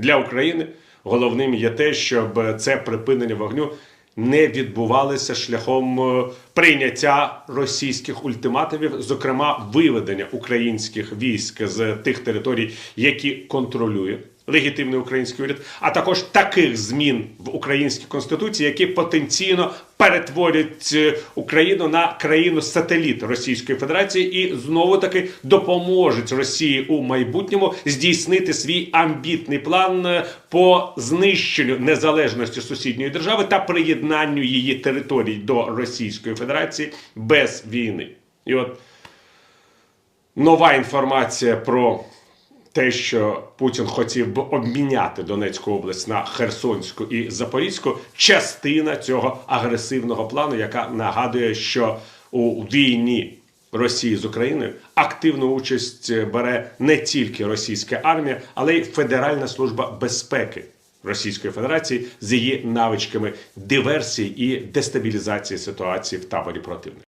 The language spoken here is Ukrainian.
Для України головним є те, щоб це припинення вогню не відбувалося шляхом е, прийняття російських ультиматумів, зокрема виведення українських військ з тих територій, які контролює легітимний український уряд, а також таких змін в українській конституції, які потенційно перетворять е, Україну на країну сателіт Російської Федерації і знову таки допоможуть Росії у майбутньому здійснити свій амбітний план е, по знищенню незалежності сусідньої держави та приєднанню її територій до Російської Федерації без війни. І от нова інформація про те, що Путін хотів би обміняти Донецьку область на Херсонську і Запорізьку, частина цього агресивного плану, яка нагадує, що у війні Росії з Україною активну участь бере не тільки російська армія, але й Федеральна служба безпеки. Російської Федерації з її навичками диверсії і дестабілізації ситуації в таборі противника.